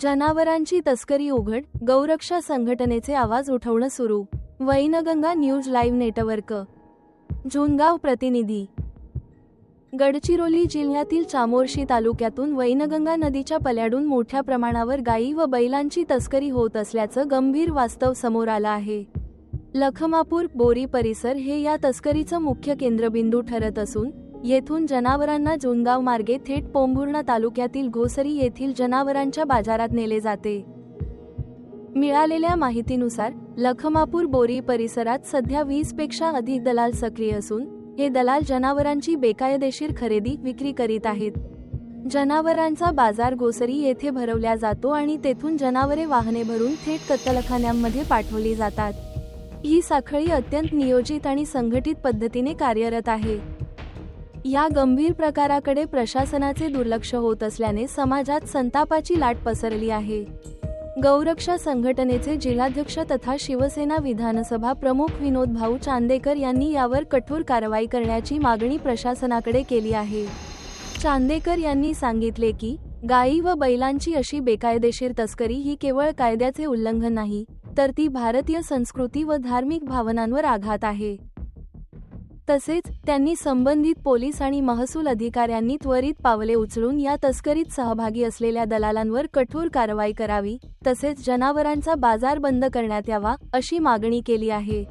जनावरांची तस्करी उघड गौरक्षा संघटनेचे आवाज उठवणं सुरू. Wainganga news live network. Jungaon प्रतिनिधी. गडचिरोली जिल्ह्यातील चामोर्शी तालुक्यातून वैनगंगा नदीच्या पल्याडून मोठ्या प्रमाणावर गायी व बैलांची तस्करी होत असल्याचं गंभीर वास्तव समोर आलं आहे. लखमापूर बोरी परिसर हे या तस्करीचं मुख्य केंद्रबिंदू ठरत असून येथून जनावरांना जुनगाव मार्गे थेट पोंभुर्णा तालुक्यातील घोसरी येथील जनावरांच्या बाजारात नेले जाते. मिळालेल्या माहितीनुसार लखमापूर बोरी परिसरात सध्या वीसपेक्षा अधिक दलाल सक्रिय असून हे दलाल जनावरांची बेकायदेशीर खरेदी विक्री करीत आहेत. जनावरांचा बाजार गोसरी येथे भरवल्या जातो आणि तेथून जनावरे वाहने भरून थेट कत्तलखान्यांमध्ये पाठवली जातात. ही साखळी अत्यंत नियोजित आणि संघटित पद्धतीने कार्यरत आहे. या गंभीर प्रकाराकडे प्रशासनाचे दुर्लक्ष होत असल्याने समाजात संतापाची लाट पसरली आहे. गौरक्षा संघटनेचे जिल्हाध्यक्ष तथा शिवसेना विधानसभा प्रमुख विनोद भाऊ चांदेकर यांनी यावर कठोर कारवाई करण्याची मागणी प्रशासनाकडे केली आहे. चांदेकर यांनी सांगितले की गायी व बैलांची अशी बेकायदेशीर तस्करी ही केवळ कायद्याचे उल्लंघन नाही तर ती भारतीय संस्कृती व धार्मिक भावनांवर आघात आहे. तसेच त्यांनी संबंधित पोलीस आणि महसूल अधिकाऱ्यांनी त्वरित पावले उचलून या तस्करीत सहभागी असलेल्या दलालांवर कठोर कारवाई करावी तसेच जनावरांचा बाजार बंद करण्यात यावा अशी मागणी केली आहे.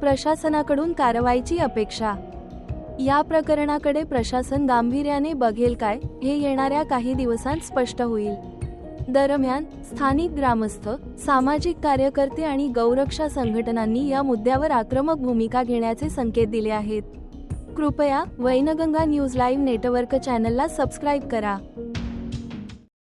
प्रशासनाकडून कारवाईची अपेक्षा. या प्रकरणाकडे प्रशासन गांभीर्याने बघेल काय हे येणाऱ्या काही दिवसांत स्पष्ट होईल. दरम्यान स्थानिक ग्रामस्थ सामाजिक कार्यकर्ते आणि गौरक्षा संघटनांनी या मुद्द्यावर आक्रमक भूमिका घेण्याचे संकेत दिले आहेत. कृपया वैनगंगा न्यूज लाईव्ह नेटवर्क चॅनलला सबस्क्राईब करा.